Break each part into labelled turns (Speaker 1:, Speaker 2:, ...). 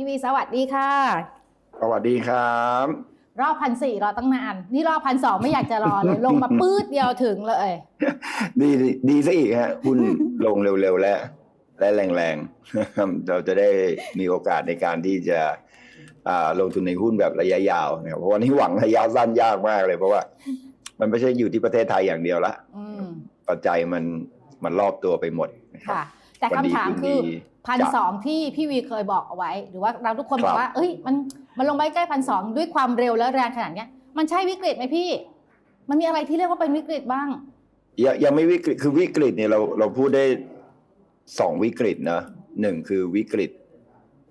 Speaker 1: พี่วีสวัสดีค่ะ
Speaker 2: สวัสดีครับ
Speaker 1: รอบพันสี่รอตั้งนาน นี่รอบพันสองไม่อยากจะรอเลยลงมาปื๊ดเดียวถึงเลย
Speaker 2: ดีดีดีซะอีกฮะหุ้นลงเร็วๆและและแรงๆ เราจะได้มีโอกาสในการที่จะอ่าลงทุนในหุ้นแบบระยะยาวนะครับเพราะวันนี้หวังระยะสั้นยากมากเลย เพราะว่า มันไม่ใช่อยู่ที่ประเทศไทยอย่างเดียวละ
Speaker 1: อืม
Speaker 2: ปัจจัยมันมันรอบตัวไปหมดนะครับ
Speaker 1: ค่ะ แต่
Speaker 2: วัน
Speaker 1: คำ
Speaker 2: ดี
Speaker 1: ถาม
Speaker 2: คืน
Speaker 1: คือ
Speaker 2: ดี
Speaker 1: พัน
Speaker 2: จ้ะ
Speaker 1: สองที่พี่วีเคยบอกเอาไว้ หรือว่าเราทุกคน
Speaker 2: ครับ
Speaker 1: บอกว่า เอ้ย มันมันลงไปใกล้พันสองด้วยความเร็วและแรงขนาดเนี้ย มันใช่วิกฤตไหมพี่ มันมีอะไรที่เรียกว่าเป็นวิกฤตบ้าง
Speaker 2: ยังยังไม่วิกฤตคือวิกฤตเนี่ยเราเราพูดได้สองวิกฤตนะหนึ่งคือวิกฤต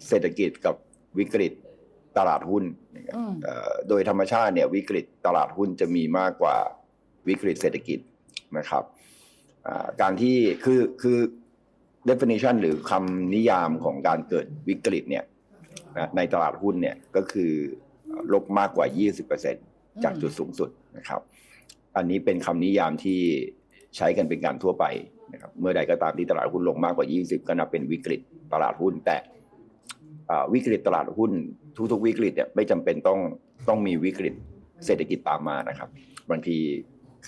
Speaker 2: เศรษฐกิจกับวิกฤตตลาดหุ้นนะครับ
Speaker 1: อืม
Speaker 2: เอ่อโดยธรรมชาติเนี่ยวิกฤตตลาดหุ้นจะมีมากกว่าวิกฤตเศรษฐกิจนะครับอ่าการที่คือคือ definition หรือคำนิยามของการเกิดวิกฤตเนี่ยนะในตลาดหุ้นเนี่ยก็คือลบมากกว่า 20%จากจุดสูงสุดนะครับ อันนี้เป็นคำนิยามที่ใช้กันเป็นการทั่วไปนะครับเมื่อใดก็ตามที่ตลาดหุ้นลงมากกว่า 20 ก็นับเป็นวิกฤตตลาดหุ้น แต่อ่าวิกฤตตลาดหุ้น ทุกๆ วิกฤตเนี่ยไม่จำเป็นต้องต้องมีวิกฤตเศรษฐกิจตามมานะครับบางที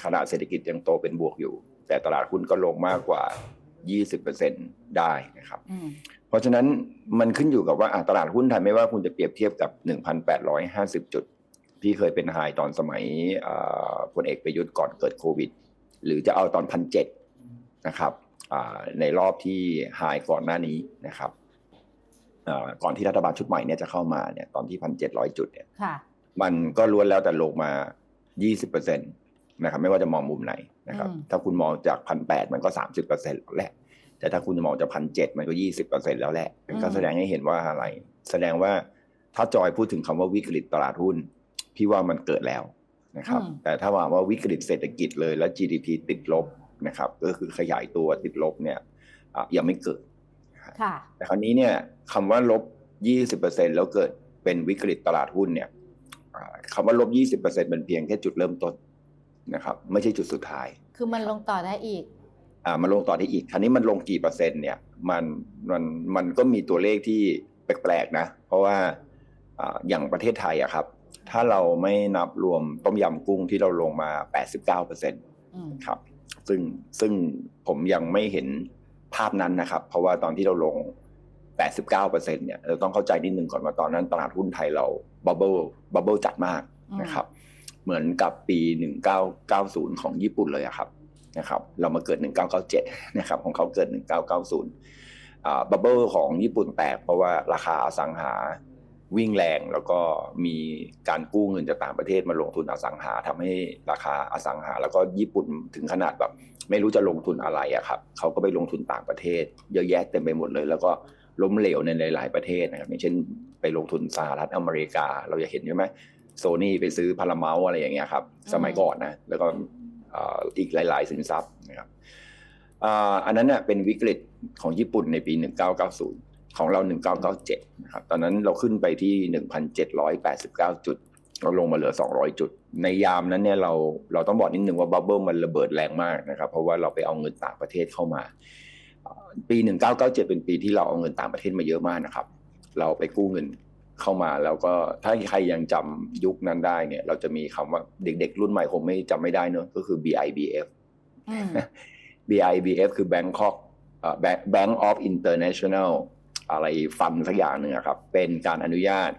Speaker 2: ขณะเศรษฐกิจยังโตเป็นบวกอยู่ แต่ตลาดหุ้นก็ลงมากกว่า 20%ได้นะครับ
Speaker 1: อืม
Speaker 2: เพราะฉะนั้นมันขึ้นอยู่กับว่าอะตลาดหุ้นไทยไม่ว่าคุณจะเปรียบเทียบกับ 1,850 จุด ที่เคยเป็นไฮตอนสมัยอ่าพลเอกประยุทธ์ก่อนเกิดโควิด หรือจะเอาตอนพันเนะครับอ่าในรอบที่ไฮก่อนหน้านี้นะครับอ่าก่อนที่รัฐบาลชุดใหม่เนี่ยจะเข้ามาเนี่ยตอนที่พันเจ็ดร้อยจุดเนี่ย
Speaker 1: ค่ะ
Speaker 2: มันก็ล้วนแล้วแต่ลงมา 20%นะครับไม่ว่าจะมองมุมไหน นะครับ
Speaker 1: อืม
Speaker 2: ถ้าคุณมองจากพันแปดมันก็30%แล้วแหละ แต่ถ้าคุณมองจากพันเจ็ดมันก็20%แล้วแหละก็แสดงให้เห็นว่าอะไร แสดงว่าถ้าจอยพูดถึงคำว่าวิกฤตตลาดหุ้น พี่ว่ามันเกิดแล้วนะครับ
Speaker 1: อืม
Speaker 2: แต่ถ้าว่าว่าวิกฤตเศรษฐกิจเลยแล้ว GDP ติดลบนะครับ ก็คือขยายตัวติดลบเนี่ยอะยังไม่เกิด
Speaker 1: ค่ะ
Speaker 2: แต่คราวนี้เนี่ยคำว่าลบ 20%แล้วเกิดเป็นวิกฤตตลาดหุ้นเนี่ยอ่าคำว่าลบ 20%เป็นเพียงแค่จุดเริ่มต้น นะครับไม่ใช่จุดสุดท้าย
Speaker 1: คือมันลงต่อได้อีก
Speaker 2: อ่ามันลงต่อได้อีกคราวนี้มันลงกี่เปอร์เซ็นต์เนี่ยมันมันมันก็มีตัวเลขที่แปลกๆนะ เพราะว่าอ่าอย่างประเทศไทยอะครับ ถ้าเราไม่นับรวมต้มยำกุ้งที่เราลงมา 89%เปอร์เซ็นต์
Speaker 1: อืม
Speaker 2: ครับ ซึ่งซึ่งผมยังไม่เห็นภาพนั้นนะครับ เพราะว่าตอนที่เราลง 89%เนี่ยเราต้องเข้าใจนิดนึงก่อนว่าตอนนั้นตลาดหุ้นไทยเราบับเบิลบับเบิลจัดมาก
Speaker 1: อืม
Speaker 2: นะครับ เหมือนกับปี 1990 ของญี่ปุ่นเลยครับนะครับเรามาเกิด 1997 นะครับของเขาเกิด 1990อ่าบับเบิลของญี่ปุ่นแตกเพราะว่าราคาอสังหาวิ่งแรงแล้วก็มีการกู้เงินจากต่างประเทศมาลงทุนอสังหาทำให้ราคาอสังหา แล้วก็ญี่ปุ่นถึงขนาดแบบ ไม่รู้จะลงทุนอะไรอะครับเขาก็ไปลงทุนต่างประเทศ เยอะแยะเต็มไปหมดเลย แล้วก็ล้มเหลวในหลาย ๆประเทศนะครับอย่างเช่นไปลงทุนสหรัฐอเมริกา เราจะเห็นใช่ไหม โซนี่ไปซื้อพาราเมลอะไรอย่างเงี้ยครับ สมัยก่อนนะ แล้วก็เอ่ออีกหลาย ๆ สินทรัพย์นะครับอ่าอันนั้นเน่ยเป็นวิกฤตของญี่ปุ่นในปี 1990 ของเรา 1997 นะครับ ตอนนั้นเราขึ้นไปที่ 1,789 จุด เราลงมาเหลือ 200 จุด ในยามนั้นเนี่ยเราเราต้องบอกนิดนึงว่าบับเบิลมันระเบิดแรงมากนะครับ เพราะว่าเราไปเอาเงินต่างประเทศเข้ามาอ่าปี 1997 เป็นปีที่เราเอาเงินต่างประเทศมาเยอะมากนะครับ เราไปกู้เงิน เข้ามาแล้วก็ถ้าใครยังจำยุคนั้นได้เนี่ย เราจะมีคำว่าเด็ก ๆ รุ่นใหม่คงไม่จำไม่ได้เนอะก็คือ BIBF
Speaker 1: อืม
Speaker 2: BIBF คือ Bangkok เอ่อ Bank Bank of International อะไรฟันสักอย่างหนึ่งอะครับ เป็นการอนุญาต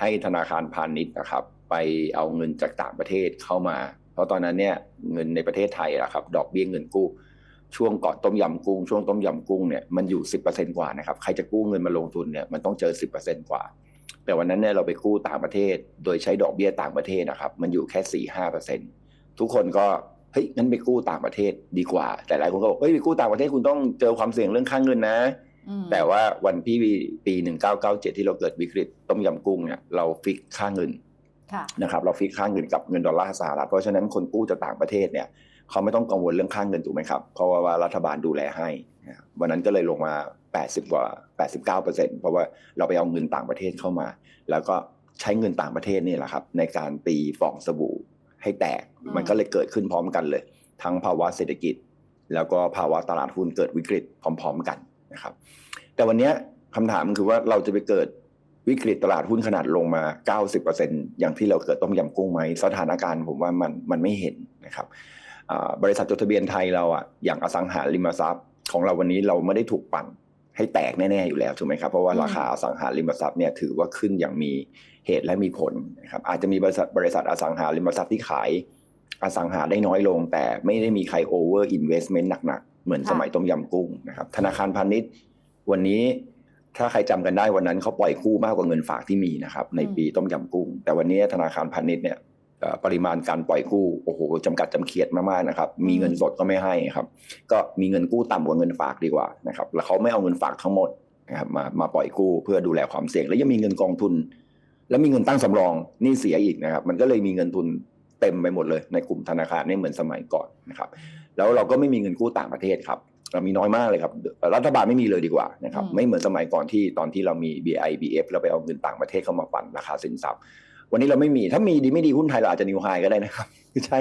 Speaker 2: ให้ธนาคารพาณิชย์นะครับ ไปเอาเงินจากต่างประเทศเข้ามา เพราะตอนนั้นเนี่ยเงินในประเทศไทยอะครับดอกเบี้ยเงินกู้ ช่วงก่อนต้มยำกุ้ง ช่วงต้มยำกุ้งเนี่ยมันอยู่ 10%กว่านะครับ ใครจะกู้เงินมาลงทุนเนี่ยมันต้องเจอ 10%กว่า แต่วันนั้นเนี่ยเราไปกู้ต่างประเทศ โดยใช้ดอกเบี้ยต่างประเทศนะครับ มันอยู่แค่4-5%ทุกคนก็เฮ้ยงั้นไปกู้ต่างประเทศดีกว่า แต่หลายคนก็บอกเฮ้ยไปกู้ต่างประเทศคุณต้องเจอความเสี่ยงเรื่องค่าเงินนะ
Speaker 1: อืม
Speaker 2: แต่ว่าวันพี่ปี1997ที่เราเกิดวิกฤตต้มยำกุ้งเนี่ยเราฟิกค่าเงิน
Speaker 1: ค่ะ
Speaker 2: นะครับเราฟิกค่าเงินกับเงินดอลลาร์สหรัฐเพราะฉะนั้นคนกู้จากต่างประเทศเนี่ย เขาไม่ต้องกังวลเรื่องค่าเงินถูกไหมครับ เพราะว่ารัฐบาลดูแลให้นะครับวันนั้นก็เลยลงมา 80 กว่า 89เปอร์เซ็นต์เพราะว่าเราไปเอาเงินต่างประเทศเข้ามา แล้วก็ใช้เงินต่างประเทศนี่แหละครับ ในการตีฟองสบู่ให้แตก
Speaker 1: อืม
Speaker 2: มันก็เลยเกิดขึ้นพร้อมกันเลย ทั้งภาวะเศรษฐกิจ แล้วก็ภาวะตลาดหุ้นเกิดวิกฤตพร้อม ๆกันนะครับ แต่วันเนี้ยคำถามคือว่าเราจะไปเกิดวิกฤตตลาดหุ้นขนาดลงมา 90%อย่างที่เราเกิดต้มยำกุ้งไหม สถานการณ์ผมว่ามันมันไม่เห็นนะครับอ่า บริษัทจดทะเบียนไทยเราอะอย่างอสังหาริมทรัพย์ของเราวันนี้เราไม่ได้ถูกปั่นให้แตกแน่ๆอยู่แล้วถูกไหมครับเพราะว่าราคาอสังหาริมทรัพย์เนี่ยถือว่าขึ้นอย่างมีเหตุและมีผลนะครับอาจจะมีบริษัทบริษัทอสังหาริมทรัพย์ที่ขายอสังหาได้น้อยลง แต่ไม่ได้มีใครโอเวอร์อินเวสเมนต์หนักๆ เหมือนสมัยต้มยำกุ้งนะครับธนาคารพาณิชย์ วันนี้ถ้าใครจำกันได้วันนั้นเขาปล่อยกู้มากกว่าเงินฝากที่มีนะครับในปีต้มยำกุ้ง แต่วันนี้ธนาคารพาณิชย์เนี่ย ปริมาณการปล่อยกู้โอ้โหจำกัดจำเขียดมากๆนะครับ มีเงินสดก็ไม่ให้ครับ ก็มีเงินกู้ต่ำกว่าเงินฝากดีกว่านะครับ แล้วเขาไม่เอาเงินฝากทั้งหมดนะครับมามาปล่อยกู้เพื่อดูแลความเสี่ยง แล้วยังมีเงินกองทุน แล้วมีเงินตั้งสำรองหนี่เสียอีกนะครับ มันก็เลยมีเงินทุนเต็มไปหมดเลยในกลุ่มธนาคารไม่เหมือนสมัยก่อนนะครับ แล้วเราก็ไม่มีเงินกู้ต่างประเทศครับเรามีน้อยมากเลยครับ รัฐบาลไม่มีเลยดีกว่านะครับ
Speaker 1: อืม
Speaker 2: ไม่เหมือนสมัยก่อนที่ตอนที่เรามี BI BF เราไปเอาเงินต่างประเทศเข้ามาปั่นราคาสินทรัพย์ วันนี้เราไม่มีถ้ามีดีไม่ดีหุ้นไทยเราอาจจะนิวไฮก็ได้นะครับคือใช้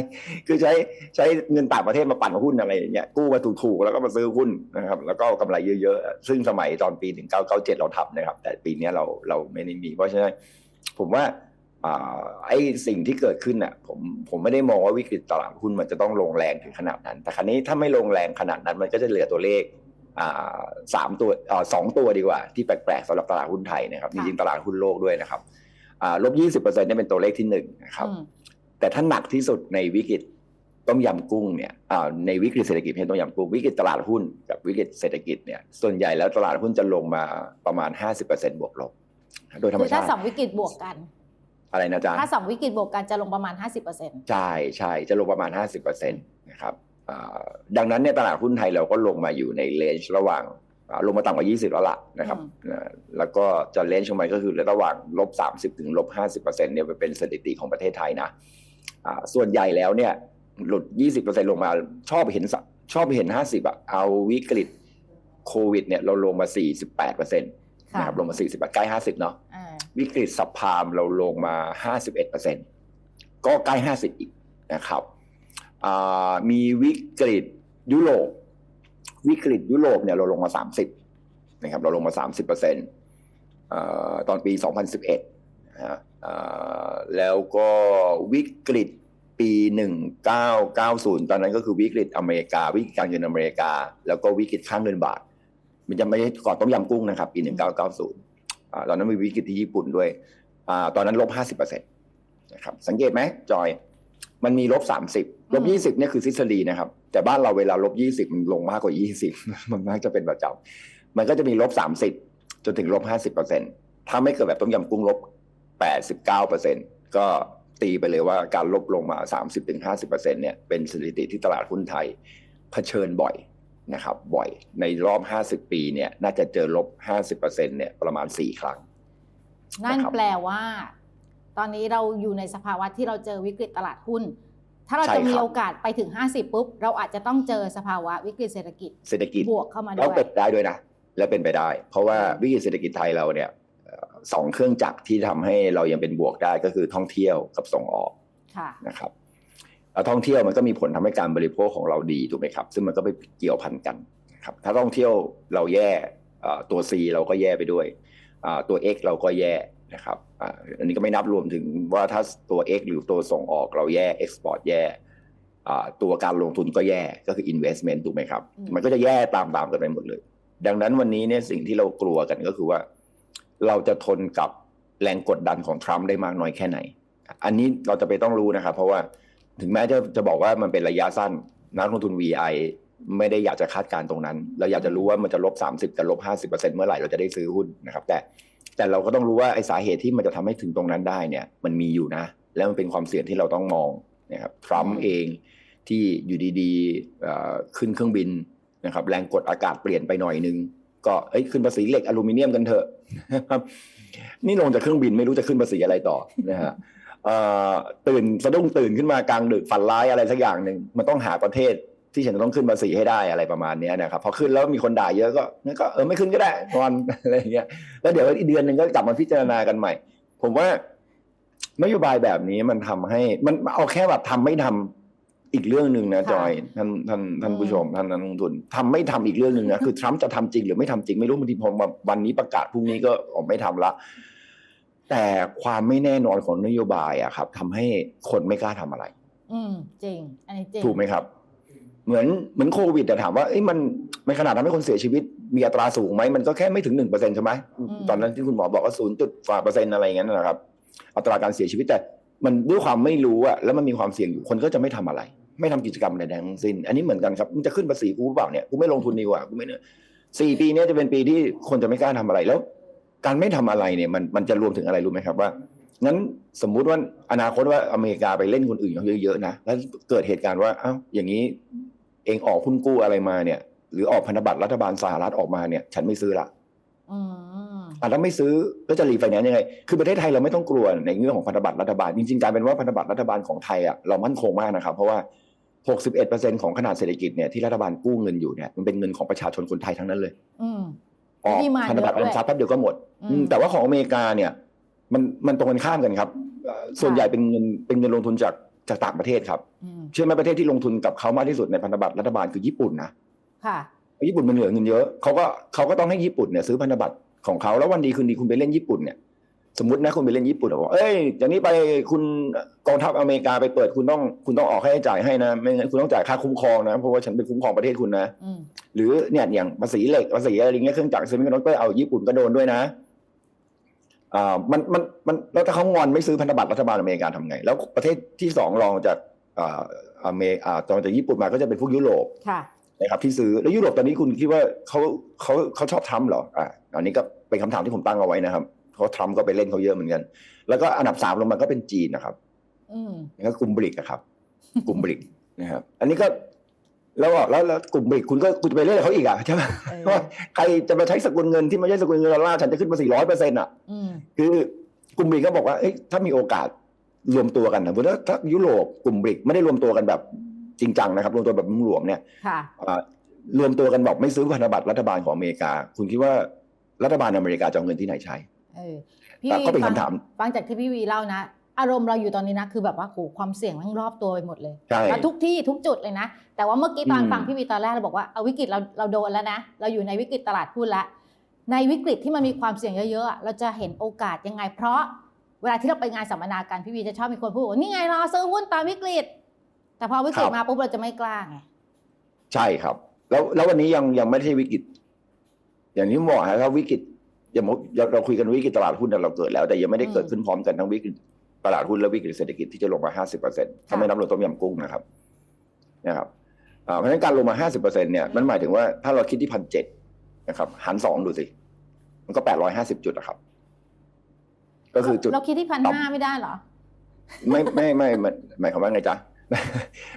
Speaker 2: คือใช้ใช้เงินต่างประเทศมาปั่นหุ้นอะไรอย่างเงี้ยกู้มาถูกๆแล้วก็มาซื้อหุ้นนะครับแล้วก็เอากำไรเยอะๆ ซึ่งสมัยตอนปี1997เก้าเจ็ดเราทำนะครับ แต่ปีนี้เราเราไม่ได้มี เพราะฉะนั้นผมว่าอไอ้สิ่งที่เกิดขึ้นน่ะผมผมไม่ได้มองว่าวิกฤตตลาดหุ้นมันจะต้องลงแรงถึงขนาดนั้น แต่ครั้นี้ถ้าไม่ลงแรงขนาดนั้นมันก็จะเหลือตัวเลขอ่าสามตัวสองตัวดีกว่าที่แปลกๆสำหรับตลาดหุ้นไทยนะครับจ
Speaker 1: ค่ะ
Speaker 2: ริงๆตลาดหุ้นโลกด้วยนะครับ ลบยี่สิบเปอร์เซ็นต์นี่ยเป็นตัวเลขที่หนึ่งนะครับ
Speaker 1: อืม
Speaker 2: แต่ถ้าหนักที่สุดในวิกฤตต้มยำกุ้งเนี่ยอ่าในวิกฤตเศรษฐกิจไม่ใช่ต้มยำกุ้งวิกฤตตลาดหุ้นกับวิกฤตเศรษฐกิจเนี่ยส่วนใหญ่แล้วตลาดหุ้นจะลงมาประมาณ 50%บวกลบโดยธรรม
Speaker 1: คือถ้า
Speaker 2: ชาติ
Speaker 1: สองวิกฤตบวกกัน
Speaker 2: อะไรนะจ๊ะ
Speaker 1: ถ้าสองวิกฤตบวกกันจะลงประมาณ 50%
Speaker 2: ใช่ใช่จะลงประมาณ 50%นะครับอ่าดังนั้นเนี่ยตลาดหุ้นไทยเราก็ลงมาอยู่ในเลนจ์ระหว่างอ่า ลงมาต่ำกว่า 20 แล้วล่ะนะครับ
Speaker 1: อืม
Speaker 2: อ่าแล้วก็จะเลนจ์ลงมาก็คือระหว่างลบ 30 ถึงลบ 50%เนี่ยเป็นสถิติของประเทศไทยนะอ่าส่วนใหญ่แล้วเนี่ยหลุด 20%ลงมาชอบเห็นสชอบเห็น 50อะเอาวิกฤตโควิดเนี่ยเราลงมา 48%น
Speaker 1: ค่ะะ
Speaker 2: ครับลงมา 48 ใกล้ 50 เนาะ
Speaker 1: อ่า
Speaker 2: วิกฤตสัพพามเราลงมา 51%ก็ใกล้ 50 อีกนะครับอ่ามีวิกฤตยุโรป วิกฤตยุโรปเนี่ยเราลงมา 30นะครับเราลงมา 30%เอ่อตอนปี 2011นะฮะอ่าแล้วก็วิกฤตปี 1990 ตอนนั้นก็คือวิกฤตอเมริกา วิกฤตการเงินอเมริกา แล้วก็วิกฤตค่าเงินบาท มันจะไม่ใช่ก่อนต้มยำกุ้งนะครับ ปี 1990อ่าตอนนั้นมีวิกฤตที่ญี่ปุ่นด้วยอตอนนั้นลบห้าสิบเปอร์เซ็นตนะครับสังเกตไหมจอย มันมีลบสามสิบลบ
Speaker 1: อื
Speaker 2: ยี่สิบเนี่ยคือทฤษฎีนะครับ แต่บ้านเราเวลาลบยี่สิบมันลงมากกว่ายี่สิบมันมักจะเป็นประจำมันก็จะมีลบสามสิบจนถึงลบห้าสิบเปอร์เซ็นถ้าไม่เกิดแบบต้มยำกุ้งลบแปดสิบเก้าเปอร์เซ็นก็ตีไปเลยว่าการลบลงมาสามสิบถึงห้าสิบเปอร์เซ็นเนี่ยเป็นสถิติที่ตลาดหุ้นไทยเผชิญบ่อยนะครับบ่อยในรอบห้าสิบปีเนี่ยน่าจะเจอลบห้าสิบเปอร์เซ็นเนี่ยประมาณสี่ครั้ง
Speaker 1: นั่น
Speaker 2: นะครับ
Speaker 1: แปลว่า ตอนนี้เราอยู่ในสภาวะที่เราเจอวิกฤตตลาดหุ้น ถ้าเรา
Speaker 2: ใช่
Speaker 1: จะมี
Speaker 2: ครับ
Speaker 1: โอกาสไปถึง 50 ปุ๊บ เราอาจจะต้องเจอสภาวะวิกฤตเศรษฐกิจ
Speaker 2: เศรษฐกิจ
Speaker 1: บวกเข้ามาด้
Speaker 2: แล้ว
Speaker 1: วย
Speaker 2: เป็นได้ด้วยนะ และเป็นไปได้ เพราะว่าวิกฤตเศรษฐกิจไทยเราเนี่ยเอ่อสองเครื่องจักรที่ทำให้เรายังเป็นบวกได้ก็คือท่องเที่ยวกับส่งออก
Speaker 1: ค่ะ
Speaker 2: นะครับแล้วท่องเที่ยวมันก็มีผลทำให้การบริโภคของเราดีถูกไหมครับ ซึ่งมันก็ไปเกี่ยวพันกันนะครับถ้าท่องเที่ยวเราแย่เอ่อตัว C เราก็แย่ไปด้วยอ่าตัว X เราก็แย่ นะครับอ่าอันนี้ก็ไม่นับรวมถึงว่าถ้าตัว X หรือตัวส่งออกเราแย่ Export แย่อ่าตัวการลงทุนก็แย่ก็คือ investment ถูกไหมครับ
Speaker 1: อืม
Speaker 2: มันก็จะแย่ตามๆกันไปหมดเลย ดังนั้นวันนี้เนี่ยสิ่งที่เรากลัวกันก็คือว่า เราจะทนกับแรงกดดันของทรัมป์ได้มากน้อยแค่ไหน อันนี้เราจะไปต้องรู้นะครับ เพราะว่าถึงแม้จะจะบอกว่ามันเป็นระยะสั้น นักลงทุน VI ไม่ได้อยากจะคาดการณ์ตรงนั้น เราอยากจะรู้ว่ามันจะลบ 30 กับลบ 50เเมื่อไหร่เราจะได้ซื้อหุ้นนะครับ แต่ แต่เราก็ต้องรู้ว่าไอ้สาเหตุที่มันจะทำให้ถึงตรงนั้นได้เนี่ย มันมีอยู่นะ แล้วมันเป็นความเสี่ยงที่เราต้องมองนะครับทรัมป์เองที่อยู่ดีๆเอ่อขึ้นเครื่องบินนะครับ แรงกดอากาศเปลี่ยนไปหน่อยนึง ก็เอ้ยขึ้นภาษีเหล็กอลูมิเนียมกันเถอะนะครับนี่ลงจากเครื่องบินไม่รู้จะขึ้นภาษีอะไรต่อนะฮะเอ่อตื่นสะดุ้งตื่นขึ้นมากลางดึกฝันร้ายอะไรสักอย่างหนึ่งมันต้องหาประเทศ ที่ฉันจะต้องขึ้นภาษีให้ได้อะไรประมาณเนี้ยนะครับพอขึ้นแล้วมีคนด่าเยอะก็งั้นก็เออไม่ขึ้นก็ได้งอนอะไรอย่างเงี้ยแล้วเดี๋ยวอีกเดือนหนึ่งก็กลับมาพิจารณากันใหม่ ผมว่านโยบายแบบนี้มันทำให้ มันเอาแค่แบบทำไม่ทำอีกเรื่องหนึ่งนะ
Speaker 1: ค่ะ
Speaker 2: จอยท่านท่านท่าน
Speaker 1: อืม
Speaker 2: ผู้ชมท่านนักลงทุนทำไม่ทำอีกเรื่องหนึ่งนะคือทรัมป์จะทำจริงหรือไม่ทำจริงไม่รู้บางทีพอมาวันนี้ประกาศพรุ่งนี้ก็ออกไม่ทำละ แต่ความไม่แน่นอนของนโยบายอะครับทำให้คนไม่กล้าทำอะไร
Speaker 1: อืมจริง อันนี้จริง
Speaker 2: ถูกไหมครับ เหมือนเหมือนโควิดแต่ถามว่าเอ้ยมันมันขนาดทำให้คนเสียชีวิตมีอัตราสูงไหมมันก็แค่ไม่ถึงหนึ่งเปอร์เซ็นใช่ไหมตอนนั้นที่คุณหมอบอกว่าศูนย์จุดฝ่าเปอร์เซ็นต์อะไรอย่างนั้นนะครับ อัตราการเสียชีวิตแต่มันด้วยความไม่รู้อะแล้วมันมีความเสี่ยงอยู่คนก็จะไม่ทำอะไร ไม่ทำกิจกรรมใดๆทั้งสิ้น อันนี้เหมือนกันครับมันจะขึ้นภาษีกูหรือเปล่าเนี่ยกูไม่ลงทุนดีกว่ากูไม่เนี่ยสี่ปีนี้จะเป็นปีที่คนจะไม่กล้าทำอะไรแล้ว การไม่ทำอะไรเนี่ยมันมันจะรวมถึงอะไรรู้ไหมครับว่างั้นสมมุติว่าอนาคตว่าอเมริกาไปเล่นคนอื่นเขาเยอะๆนะแล้วเกิดเหตุการณ์ว่าเอ้าอย่างนี้ เองออกหุ้นกู้อะไรมาเนี่ย หรือออกพันธบัตรรัฐบาลสหรัฐออกมาเนี่ย ฉันไม่ซื้อละ
Speaker 1: อืม
Speaker 2: อะถ้าไม่ซื้อก็จะรีไฟแนนซ์ยังไง คือประเทศไทยเราไม่ต้องกลัวในเรื่องของพันธบัตรรัฐบาล จริงๆกลารเป็นว่าพันธบัตรรัฐบาลของไทยอะเรามั่นคงมากนะครับ เพราะว่า 61%ของขนาดเศรษฐกิจเนี่ยที่รัฐบาลกู้เงินอยู่เนี่ยมันเป็นเงินของประชาชนคนไทยทั้งนั้นเลย
Speaker 1: อืม
Speaker 2: ออก
Speaker 1: ที่มา
Speaker 2: พันธบัตรอ
Speaker 1: เย
Speaker 2: อ
Speaker 1: อะด้วย
Speaker 2: มทรัพย์แป๊บเดียวก็หมด
Speaker 1: อื
Speaker 2: อื
Speaker 1: ม
Speaker 2: มแต่ว่าของอเมริกาเนี่ยมันมันตรงกันข้ามกันครับเอ่อส่วนใหญ่เป็นเงินเป็นเงินลงทุนจาก จากต่างประเทศครับ
Speaker 1: อืม
Speaker 2: เชื่อไหมประเทศที่ลงทุนกับเขามากที่สุดในพันธบัตรรัฐบาลคือญี่ปุ่นนะ
Speaker 1: ค่ะ
Speaker 2: ญี่ปุ่นมันเหลือเงินเยอะเขาก็เขาก็ต้องให้ญี่ปุ่นเนี่ยซื้อพันธบัตรของเขาแล้ววันดีคืนดีคุณไปเล่นญี่ปุ่นเนี่ยสมมตินะคุณไปเล่นญี่ปุ่นบอกเอ้ยจากนี้ไปคุณกองทัพอเมริกาไปเปิดคุณต้องคุณต้องออกค่าใช้จ่ายให้นะไม่งั้นคุณต้องจ่ายค่าคุ้มครองนะเพราะว่าฉันเป็นคุ้มครองประเทศคุณนะ
Speaker 1: อืม
Speaker 2: หรือเนี่ยอย่างภาษีเหล็กภาษีอะไรอย่างเงี้ยเครื่องจักรเซมิคอนดักเตอร์เอาญี่ปุ่นก็โดนด้วยนะอ่า มันมันมันแล้วถ้าเขางอนไม่ซื้อพันธบัตรรัฐบาลอเมริกาทำไง แล้วประเทศที่สองรองจากอ่าอเมริอ่ารองจากญี่ปุ่นมาก็จะเป็นพวกยุโรป
Speaker 1: ค่ะ
Speaker 2: นะครับที่ซื้อแล้วยุโรปตอนนี้คุณคิดว่าเขาเขาเขาชอบทรัมป์เหรออ่าอันนี้ก็เป็นคำถามที่ผมตั้งเอาไว้นะครับเพราะทรัมป์ก็ไปเล่นเขาเยอะเหมือนกัน แล้วก็อันดับสามลงมาก็เป็นจีนนะครับ
Speaker 1: อืม
Speaker 2: แล้วก็กลุ่มบริกอะครับ กลุ่มบริกนะครับ อันนี้ก็ แล้วก็แล้วแล้วกลุ่มบริกคุณก็คุณจะไปเล่นกับเขาอีกอะใช่ไหม
Speaker 1: เออ
Speaker 2: เพราะว่าใครจะมาใช้สกุลเงินที่ไม่ใช่สกุลเงินดอลลาร์ฉันจะขึ้นมาสี่ร้อยเปอร์เซ็นต์อะ
Speaker 1: อืม
Speaker 2: คือกลุ่มบริกก็บอกว่าเอ้ยถ้ามีโอกาสรวมตัวกันนะเพราะถ้าถ้ายุโรปกลุ่มบริกไม่ได้รวมตัวกันแบบจริงจังนะครับรวมตัวแบบหลวมๆเนี่ย
Speaker 1: ค่ะ
Speaker 2: อ่ารวมตัวกันบอกไม่ซื้อพันธบัตรรัฐบาลของอเมริกา คุณคิดว่ารัฐบาลอเมริกาจะเอาเงินที่ไหนใช้
Speaker 1: เออพี่
Speaker 2: แต่ก็เป็น
Speaker 1: ฟัง
Speaker 2: คำถาม
Speaker 1: ฟังจากที่พี่วีเล่านะ อารมณ์เราอยู่ตอนนี้นะคือแบบว่าโหความเสี่ยงมันรอบตัวไปหมดเลย
Speaker 2: ใช่
Speaker 1: แล้วทุกที่ทุกจุดเลยนะ แต่ว่าเมื่อกี้ตอน
Speaker 2: อืม
Speaker 1: ฟังพี่วีตอนแรกเราบอกว่าเอาวิกฤตเราเราโดนแล้วนะ เราอยู่ในวิกฤตตลาดหุ้นแล้วในวิกฤตที่มันมีความเสี่ยงเยอะๆอะเราจะเห็นโอกาสยังไง เพราะเวลาที่เราไปงานสัมมนากันพี่วีจะชอบมีคนพูดว่านี่ไงเราซื้อหุ้นตามวิกฤต แต่พอวิกฤตมาปุ๊บเราจะไม่กล้าไง
Speaker 2: ใช่ครับ แล้วแล้ววันนี้ยังยังไม่ใช่วิกฤต อย่างที่ผมบอกนะครับวิกฤตอย่างผมเราคุยกันวิกฤตตลาดหุ้นเนี่ยเราเกิดแล้ว แต่ยังไม่ได้เกิดขึ้นพร้อมกันทั้งวิกฤต ตลาดหุ้นและวิกฤตเศรษฐกิจที่จะลงมาห้าสิบเปอร์เซ็นต์ถ้าไม่นับรวมต้มยำกุ้งนะครับนะครับอ่าเพราะฉะนั้นการลงมาห้าสิบเปอร์เซ็นต์เนี่ยมันหมายถึงว่าถ้าเราคิดที่พันเจ็ดนะครับหันสองดูสิ มันก็แปดร้อยห้าสิบจุดนะครับ ก็คือจุด
Speaker 1: เราคิดที่พัน
Speaker 2: ต่ำ
Speaker 1: ห้าไม่ได้เหรอ
Speaker 2: ไม่ไม่ไม่ไม่หมายความว่าไงจ๊ะ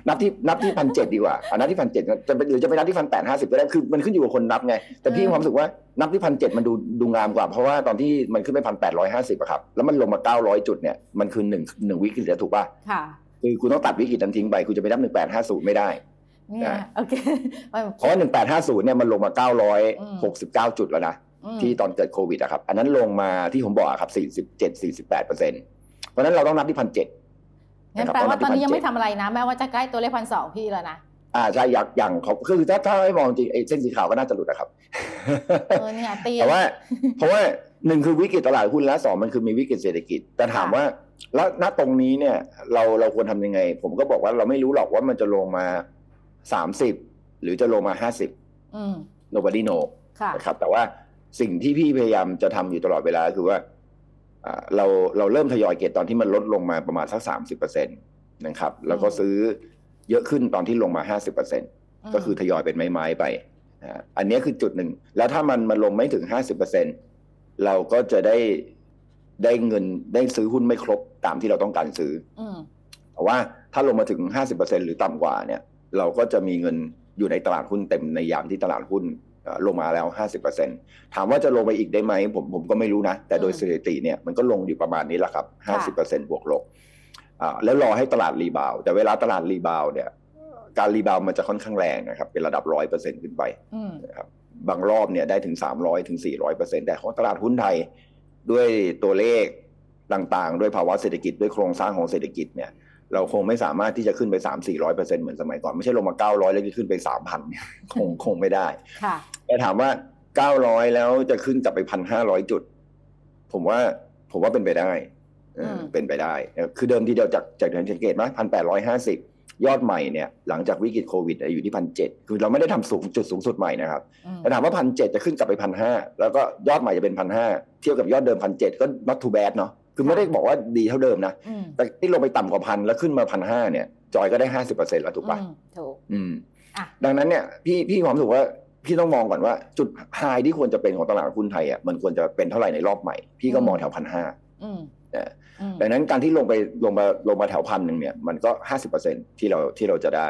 Speaker 2: นับที่นับที่พันเจ็ดดีกว่าอะนับที่พันเจ็ดจะเป็นหรือจะไปนับที่พันแปดห้าสิบก็ได้คือมันขึ้นอยู่กับคนนับไง แต่พี่
Speaker 1: อืม
Speaker 2: มีความรู้สึกว่านับที่พันเจ็ดมันดูดูงามกว่า เพราะว่าตอนที่มันขึ้นไปพันแปดร้อยห้าสิบอะครับ แล้วมันลงมาเก้าร้อยจุดเนี่ยมันคือหนึ่งหนึ่งวิกฤตแล้วถูกป่ะ
Speaker 1: ค่ะ
Speaker 2: คือคุณต้องตัดวิกฤตนั้นทิ้งไปคุณจะไปนับหนึ่งแปดห้าศูนย์ไม่ได้
Speaker 1: เนี่ย
Speaker 2: อะ
Speaker 1: โอเค
Speaker 2: เพราะว่าหนึ่งแปดห้าศูนย์เนี่ยมันลงมาเก้าร้อย
Speaker 1: อืม
Speaker 2: หกสิบเก้าจุดแล้วนะ
Speaker 1: อืม
Speaker 2: ที่ตอนเกิดโควิดอะครับ อันนั้นลงมาที่ผมบอกอะครับสี่สิบเจ็ดสี่สิบแปดเปอร์เซ็นต์เพราะฉะนั้นเราต้องนับที่พันเจ็ด
Speaker 1: งั้น
Speaker 2: นะครับ
Speaker 1: แปลว่าตอนนี้ยังไม่
Speaker 2: 1,700
Speaker 1: ทำอะไรนะ แม้ว่าจะใกล้ตัวเลขพันสองพี่แล้วนะ
Speaker 2: อ่าใช่อย่างอย่างเขาคือถ้าถ้าไม่มองจริงไอ้เส้นสีขาวก็น่าจะหลุดนะครับ
Speaker 1: เออเนี่ยตี
Speaker 2: แต่ว่า เพราะว่าหนึ่งคือวิกฤตตลาดหุ้นและสองมันคือมีวิกฤตเศรษฐกิจ แต่ถามว่า แล้วณตรงนี้เนี่ยเราเราควรทำยังไง ผมก็บอกว่าเราไม่รู้หรอกว่ามันจะลงมาสามสิบหรือจะลงมาห้าสิบ
Speaker 1: อืม
Speaker 2: nobody know
Speaker 1: ค่ะ
Speaker 2: นะครับแต่ว่าสิ่งที่พี่พยายามจะทำอยู่ตลอดเวลาคือว่าอ่า เราเราเริ่มทยอยเก็บตอนที่มันลดลงมาประมาณสักสามสิบเปอร์เซ็นตนะครับ แล้วก็
Speaker 1: อืม
Speaker 2: ซื้อเยอะขึ้นตอนที่ลงมาห้าสิบเปอร์เซ็นก็คือทยอยเป็นไม้ๆไปอ่าอันนี้คือจุดหนึ่ง แล้วถ้ามันมันลงไม่ถึงห้าสิบเปอร์เซ็นเราก็จะได้ได้เงินได้ซื้อหุ้นไม่ครบตามที่เราต้องการซื้อ
Speaker 1: อืม
Speaker 2: แต่ว่าถ้าลงมาถึง50%หรือต่ำกว่าเนี่ย เราก็จะมีเงินอยู่ในตลาดหุ้นเต็มในยามที่ตลาดหุ้นเอ่อ ลงมาแล้ว 50%ถามว่าจะลงไปอีกได้ไหมผมผมก็ไม่รู้นะ แต่โดย
Speaker 1: อืม
Speaker 2: สถิติเนี่ยมันก็ลงอยู่ประมาณนี้แหละครับ
Speaker 1: ค่ะ
Speaker 2: 50%บวกลบอ่าแล้วรอให้ตลาดรีบาวด์แต่เวลาตลาดรีบาวด์เนี่ยการรีบาวด์มันจะค่อนข้างแรงนะครับ เป็นระดับ100%ขึ้นไป
Speaker 1: อืม
Speaker 2: นะครับบางรอบเนี่ยได้ถึง300ถึง400เปอร์เซ็นแต่ของตลาดหุ้นไทยด้วยตัวเลขต่างๆ ด้วยภาวะเศรษฐกิจด้วยโครงสร้างของเศรษฐกิจเนี่ย เราคงไม่สามารถที่จะขึ้นไป 3 4 0 0เปอร์เซ็นเหมือนสมัยก่อน ไม่ใช่ลงมา 900 แล้วจะขึ้นไป 3,000เนี่ยคงคงไม่ได้
Speaker 1: ค่ะ
Speaker 2: แต่ถามว่า 900 แล้วจะขึ้นกลับไป 1,500 จุด ผมว่าผมว่าเป็นไปได้เอออ
Speaker 1: ม
Speaker 2: เป็นไปได้เออคือเดิมทีเดียวจากจากเดือนสังเกตไหมพันแปดร้อยห้าสิบยอดใหม่เนี่ยหลังจากวิกฤตโควิดอยู่ที่พันเจ็ดคือเราไม่ได้ทำสูงจุดสูงสุดใหม่นะครับ
Speaker 1: อืม
Speaker 2: แต่ถามว่าพันเจ็ดจะขึ้นกลับไปพันห้าแล้วก็ยอดใหม่จะเป็นพันห้าเทียบกับยอดเดิมพันเจ็ดก็ not too bad เนาะ คือไม่ได้บอกว่าดีเท่าเดิมนะ
Speaker 1: อืม
Speaker 2: แต่ที่ลงไปต่ำกว่าพันแล้วขึ้นมาพันห้าเนี่ย จอยก็ได้ห้าสิบเปอร์เซ็นต์แล้วถูกปะ
Speaker 1: อืมถูก
Speaker 2: อืม
Speaker 1: อะ
Speaker 2: ดังนั้นเนี่ยพี่พี่ความรู้สึกว่าพี่ต้องมองก่อนว่า จุดไฮที่ควรจะเป็นของตลาดหุ้นไทยอะมันควรจะเป็นเท่าไหร่ในรอบใหม่ พี่ก็มองแถวพันห้า
Speaker 1: อืม
Speaker 2: เออ
Speaker 1: อืม
Speaker 2: ดังนั้นการที่ลงไปลงมาลงมาแถวพันหนึ่งเนี่ยมันก็ห้าสิบเปอร์เซ็นที่เราที่เราจะได้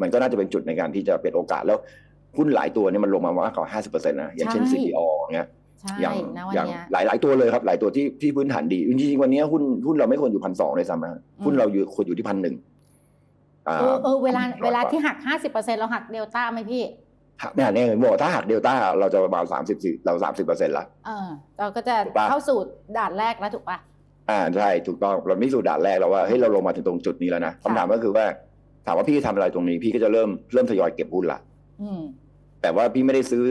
Speaker 2: มันก็น่าจะเป็นจุดในการที่จะเป็นโอกาสแล้วหุ้นหลายตัวเนี่ยมันลงมามากกว่าห้าสิบเปอร์เซ็นต์นะอย่างเช่น CPO เงี้ย
Speaker 1: ใช่
Speaker 2: อย่าง
Speaker 1: นะวัน
Speaker 2: อย่าง
Speaker 1: เนี้ย
Speaker 2: หลายหลายตัวเลยครับ หลายตัวที่ที่พื้นฐานดีจริงๆวันนี้หุ้นหุ้นเราไม่ควรอยู่พันสองเลยซ้ำนะหุ้นเราอยู่ควรอยู่ที่พันหนึ่งอ่า
Speaker 1: เออเออเวลา
Speaker 2: ร้อยกว่า
Speaker 1: เวลาที่หักห้าสิบเปอร์เซ็นเราหักเดลต้าไหมพี่
Speaker 2: หักเนี่ยเนี่ยบอกถ้าหักเดลต้าเราจะประมาณสามสิบเราสามสิบเปอร์เซ็นต์ละ
Speaker 1: เออเราก็จะ
Speaker 2: ถูกปะ
Speaker 1: เข้าสู่ด่านแรกแล้วถูกปะ
Speaker 2: อ่าใช่ถูกต้องเราไม่สู่ด่านแรกแล้วว่าเฮ้ยเราลงมาถึงตรงจุดนี้แล้วนะคำถามก็คือว่าถามว่าพี่ทำอะไรตรงนี้พี่ก็จะเริ่มเริ่มทยอยเก็บหุ้นละ
Speaker 1: อืม
Speaker 2: แต่ว่าพี่ไม่ได้ซื้อ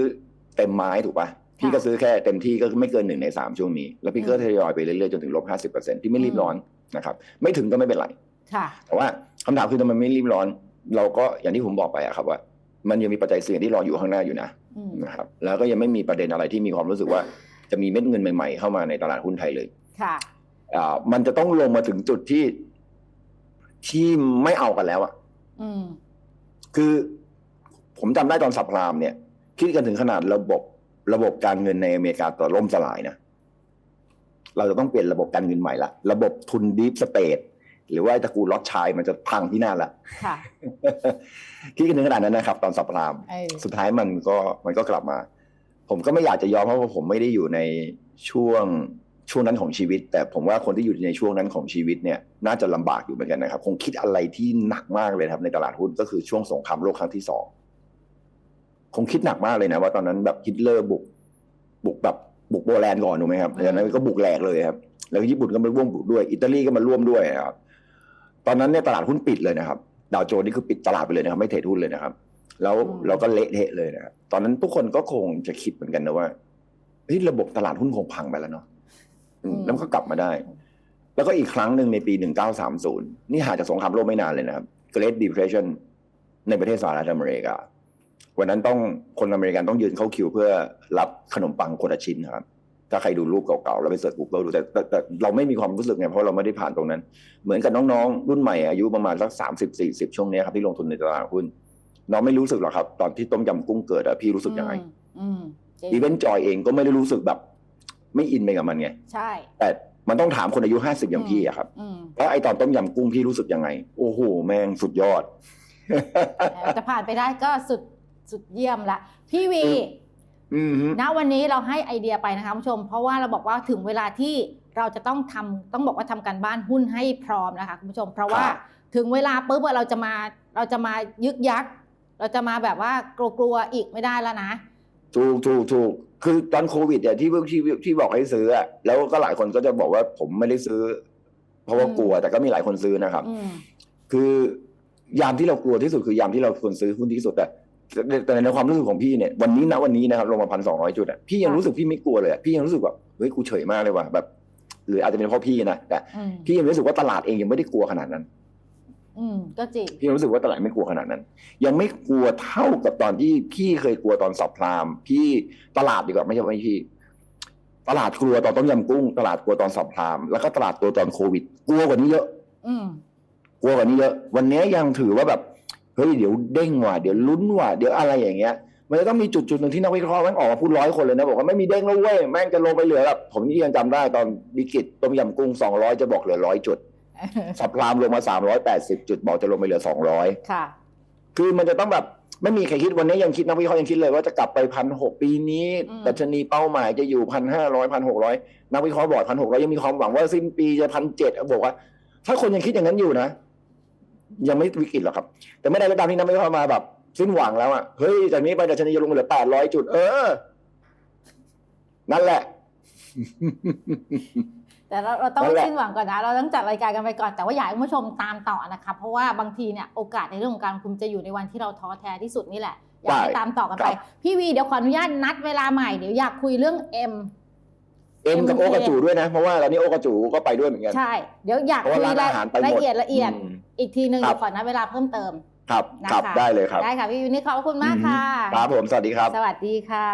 Speaker 2: เต็มไม้ถูกปะ พี่ก็ซื้อแค่เต็มที่ก็ไม่เกินหนึ่งในสามช่วงนี้ แล้วพี่ก็
Speaker 1: อืม
Speaker 2: ทยอยไปเรื่อยๆจนถึงลบห้าสิบเปอร์เซ็นต์พี่ไม่รีบ
Speaker 1: อืม
Speaker 2: ร้อนนะครับไม่ถึงก็ไม่เป็นไร
Speaker 1: ค่ะ
Speaker 2: แต่ว่าคำถามคือทำไมไม่รีบร้อน เราก็อย่างที่ผมบอกไปอะครับว่า มันยังมีปัจจัยเสี่ยงที่รออยู่ข้างหน้าอยู่นะ
Speaker 1: อืม
Speaker 2: นะครับแล้วก็ยังไม่มีประเด็นอะไรที่มีความรู้สึกว่าจะมีเม็ดเงินใหม่ ๆ เข้ามาในตลาดหุ้นไทยเลย
Speaker 1: ค่ะ
Speaker 2: อ่ามันจะต้องลงมาถึงจุดที่ที่ไม่เอากันแล้วอะ
Speaker 1: อืม
Speaker 2: คือผมจำได้ตอนสับพรามเนี่ย คิดกันถึงขนาดระบบ ระบบการเงินในอเมริกาต่อล่มสลายนะ เราจะต้องเปลี่ยนระบบการเงินใหม่ละ ระบบทุนดีฟสเตทหรือว่าตระกูลล็อตชายมันจะพังที่หน้าละ
Speaker 1: ค่ะ
Speaker 2: คิดกันถึงขนาดนั้นนะครับ ตอนสับพราม
Speaker 1: เออ
Speaker 2: สุดท้ายมันก็มันก็กลับมา ผมก็ไม่อยากจะยอมเพราะว่าผมไม่ได้อยู่ในช่วงช่วงนั้นของชีวิต แต่ผมว่าคนที่อยู่ในช่วงนั้นของชีวิตเนี่ย น่าจะลำบากอยู่เหมือนกันนะครับ คงคิดอะไรที่หนักมากเลยนะครับในตลาดหุ้นก็คือช่วงสงครามโลกครั้งที่สอง คงคิดหนักมากเลยนะว่าตอนนั้นแบบฮิตเลอร์บุก บุกแบบบุกโปแลนด์ก่อนถูกไหมครับจากนั้นก็บุกแหลกเลยครับ แล้วญี่ปุ่นก็มาร่วมบุกด้วย อิตาลีก็มาร่วมด้วยนะครับ ตอนนั้นเนี่ยตลาดหุ้นปิดเลยนะครับ ดาวโจนส์นี่คือปิดตลาดไปเลยนะครับ ไม่เทรดหุ้นเลยนะครับ แล้วเราก็เละเทะเลยนะครับตอนนั้นทุกคนก็คงจะคิดเหมือนกันนะว่าเฮ้ยระบบตลาดหุ้นคงพังไปแล้วเนาะอืมแล้วมันก็กลับมาได้ แล้วก็อีกครั้งหนึ่งในปี 1930 นี่ห่างจากสงครามโลกไม่นานเลยนะครับ Great Depression ในประเทศสหรัฐอเมริกา วันนั้นต้องคนอเมริกันต้องยืนเข้าคิว เพื่อรับขนมปังคนละชิ้นนะครับถ้าใครดูรูปเก่าๆแล้วไปเสิร์ช Google ดูแต่แต่แต่เราไม่มีความรู้สึกไงเพราะเราไม่ได้ผ่านตรงนั้น เหมือนกับน้องๆ รุ่นใหม่อายุประมาณสักสามสิบสี่สิบช่วงเนี้ยครับที่ลงทุนในตลาดหุ้นน้องไม่รู้สึกหรอกครับ ตอนที่ต้มยำกุ้งเกิดอะพี่รู้สึกยังไง
Speaker 1: อืมจริง
Speaker 2: อีเวนต์จอยเองก็ไม่ได้รู้สึกแบบ ไม่อินไปกับมันไง
Speaker 1: ใช่
Speaker 2: แต่มันต้องถามคนอายุห้าสิบอย่างพี่อะครับ
Speaker 1: อืม
Speaker 2: แล้วไอตอนต้มยำกุ้งพี่รู้สึกยังไง โอ้โหแม่งสุดยอด
Speaker 1: จะผ่านไปได้ก็สุด สุดเยี่ยมละพี่วี
Speaker 2: อืมฮึ
Speaker 1: ณวันนี้เราให้ไอเดียไปนะคะคุณผู้ชม เพราะว่าเราบอกว่าถึงเวลาที่เราจะต้องทำต้องบอกว่าทำการบ้านหุ้นให้พร้อมนะคะคุณผู้ชม เพราะว่าถึงเวลาปุ๊บอะเราจะมาเราจะมายึกยักเราจะมาแบบว่ากลัวๆอีกไม่ได้แล้วนะ
Speaker 2: ถูกถูกถูกคือตอนโควิดเนี่ยที่ที่ที่บอกให้ซื้ออะแล้วก็หลายคนก็จะบอกว่าผมไม่ได้ซื้อ เพราะว่า
Speaker 1: อืม
Speaker 2: กลัวแต่ก็มีหลายคนซื้อนะครับ
Speaker 1: อืม
Speaker 2: คือยามที่เรากลัวที่สุดคือยามที่เราควรซื้อหุ้นที่สุดแต่ แต่แต่ในความรู้สึกของพี่เนี่ยวันนี้นะวันนี้นะครับลงมาพันสองร้อยจุดอะพี่ยังรู้สึกพี่ไม่กลัวเลยอะพี่ยังรู้สึกแบบเฮ้ยกูเฉยมากเลยว่ะแบบ หรืออาจจะเป็นเพราะพี่นะแต่
Speaker 1: อืม
Speaker 2: พี่ยังรู้สึกว่าตลาดเองยังไม่ได้กลัวขนาดนั้น
Speaker 1: อืมก็จริง
Speaker 2: พี่ยังรู้สึกว่าตลาดไม่กลัวขนาดนั้น ยังไม่กลัวเท่ากับตอนที่พี่เคยกลัวตอนสับพรามพี่ตลาดดีกว่าไม่ใช่ไม่พี่ตลาดกลัวตอนต้มยำกุ้ง ตลาดกลัวตอนสับพรามแล้วก็ตลาดกลัวตอนโควิด กลัวกว่านี้เยอะ
Speaker 1: อืม
Speaker 2: กลัวกว่านี้เยอะ วันนี้ยังถือว่าแบบ เฮ้ยเดี๋ยวเด้งว่ะเดี๋ยวลุ้นว่ะเดี๋ยวอะไรอย่างเงี้ย มันจะต้องมีจุดจุดหนึ่งที่นักวิเคราะห์แม่งออกมาพูดร้อยคนเลยนะบอกว่าไม่มีเด้งแล้วเว้ยแม่งจะลงไปเหลือแบบผมนี่ยังจำได้ตอนวิกฤตต้มยำกุ้งสองร้อยจะบอกเหลือร้อยจุดสับพรามลงมาสามร้อยแปดสิบจุดบอกจะลงไปเหลือสองร้อย
Speaker 1: ค่ะ
Speaker 2: คือมันจะต้องแบบไม่มีใครคิดวันนี้ยังคิดนักวิเคราะห์ยังคิดเลยว่าจะกลับไปพันหกปีนี้
Speaker 1: อืม
Speaker 2: ดัชนีเป้าหมายจะอยู่พันห้าร้อยพันหกร้อยนักวิเคราะห์บอกพันหกร้อยยังมีความหวังว่าสิ้นปีจะพันเจ็ดบอกว่า ถ้าคนยังคิดอย่างนั้นอยู่นะ ยังไม่วิกฤตหรอกครับ แต่ไม่ได้ก็ตามที่นักวิเคราะห์มาแบบสิ้นหวังแล้วอะเฮ้ยจากนี้ไปดัชนีจะลงเหลือแปดร้อยจุด เออ นั่นแหละ
Speaker 1: แต่เราเราต้อง
Speaker 2: นั่นแหละ
Speaker 1: สิ้นหวังก่อนนะ เราต้องจัดรายการกันไปก่อน แต่ว่าอยากให้คุณผู้ชมตามต่อนะคะเพราะว่าบางทีเนี่ยโอกาสในเรื่องของการลงทุนจะอยู่ในวันที่เราท้อแท้ที่สุดนี่แหละอยากให้
Speaker 2: ได้
Speaker 1: ตามต่อกันไป
Speaker 2: ครับ
Speaker 1: พี่วีเดี๋ยวขออนุญาตนัดเวลาใหม่เดี๋ยวอยากคุยเรื่อง M
Speaker 2: เอ็มกับ
Speaker 1: M
Speaker 2: โอกระจูด้วยนะ เพราะว่าตอนนี้โอกระจูก็ไปด้วยเหมือนกัน
Speaker 1: ใใช่ เดี๋ยวอยาก
Speaker 2: เพราะ
Speaker 1: คุ
Speaker 2: ว่ายร้าน
Speaker 1: ราย
Speaker 2: อาหารไปหมด
Speaker 1: ละเอียดละเอียด
Speaker 2: อืม
Speaker 1: อีกทีหนึ่ง
Speaker 2: ครับ
Speaker 1: เดี๋ยวขอนัดเวลาเพิ่มเติม
Speaker 2: ครับ
Speaker 1: นะครับคะ
Speaker 2: ได้เลยครับ
Speaker 1: ได้ค่ะพี่วินนี่ขอบคุณมากค่ะ
Speaker 2: ครับผม สวัสดีครับ
Speaker 1: สวัสดีค่ะ